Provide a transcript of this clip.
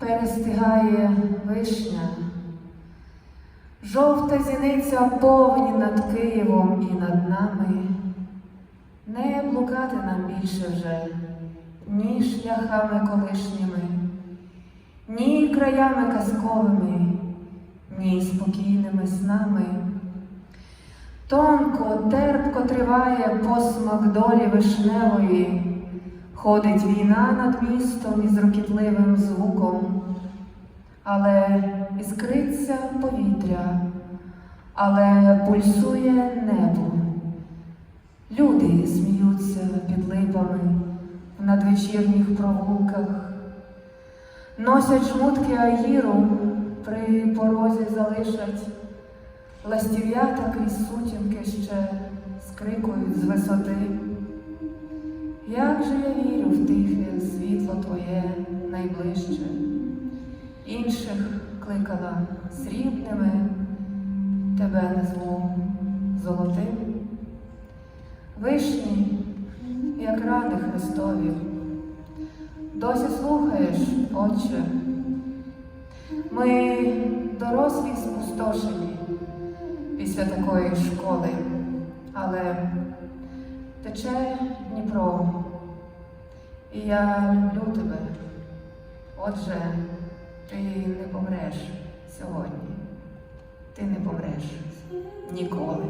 зацвітає вишня, жовта зіниця повні над Києвом і над нами. Не блукати нам більше вже ні шляхами колишніми, ні краями казковими, ні спокійними снами. Тонко, терпко триває посмак долі вишневої, ходить війна над містом із рокітливим звуком, але іскриться повітря, але пульсує небо. Люди сміються під липами в надвечірніх провулках, носять жмутки аїру, при порозі залишать. Ластів'ята крізь сутінки ще скрикують з висоти. Як же я вірю в тихе світло твоє найближче, інших кликала срібними, тебе назву золотим. Вишні, як рани Христові, досі слухаєш, Отче. Ми дорослі спустошені після такої школи, але Тече Дніпро, і я люблю тебе. Отже, ти не помреш сьогодні, ти не помреш ніколи.